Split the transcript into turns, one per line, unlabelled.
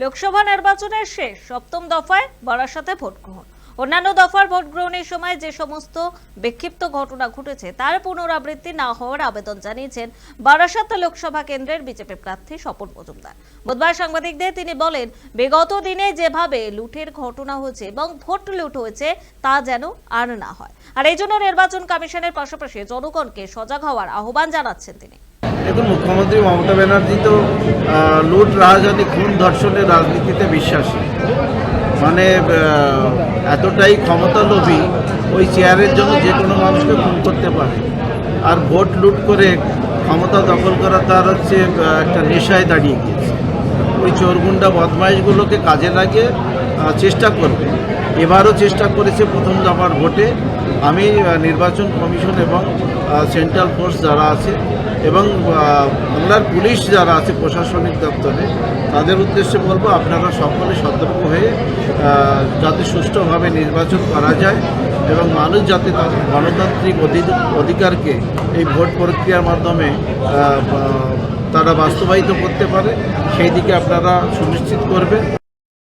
লোকসভা নির্বাচনের শেষ, সপ্তম দফায় বারাসাতে ভোট গ্রহণ অন্যান্য দফার ভোট গ্রহণের সময় যে সমস্ত বিক্ষিপ্ত ঘটনা ঘটেছে, তার পুনরাবৃত্তি না হওয়ার আবেদন জানিয়েছেন বারাসাত লোকসভা কেন্দ্রের বিজেপি প্রার্থী স্বপন মজুমদার। বুধবার সাংবাদিকদের তিনি বলেন, বিগত দিনে যেভাবে লুটের ঘটনা হয়েছে এবং ভোট লুট হয়েছে, তা যেন আর না হয়। আর এই জন্য নির্বাচন কমিশনের পাশাপাশি জনগণকে সজাগ হওয়ার আহ্বান জানাচ্ছেন তিনি।
দেখুন মুখ্যমন্ত্রী মমতা ব্যানার্জি তো লুট রাহাজানি খুন ধর্ষণের রাজনীতিতে বিশ্বাসী। মানে এতটাই ক্ষমতা লোভী ওই চেয়ারের জন্য যে কোনো মানুষকে খুন করতে পারে। আর ভোট লুট করে ক্ষমতা দখল করা তার হচ্ছে একটা নেশায় দাঁড়িয়ে গিয়েছে। ওই চোরগুন্ডা বদমাইশগুলোকে কাজে আহ, চেষ্টা করবে। এবারও চেষ্টা করেছে প্রথম দফার ভোটে। আমি নির্বাচন কমিশন এবং সেন্ট্রাল ফোর্স যারা আছে এবং বাংলার পুলিশ যারা আছে প্রশাসনিক দপ্তরে, তাদের উদ্দেশ্যে বলব আপনারা সকলে সতর্ক হয়ে যাতে সুষ্ঠুভাবে নির্বাচন করা যায় এবং মানুষ যাতে তার গণতান্ত্রিক অধি- অধিকারকে এই ভোট প্রক্রিয়ার মাধ্যমে তারা বাস্তবায়িত করতে পারে, সেই দিকে আপনারা সুনিশ্চিত করবেন।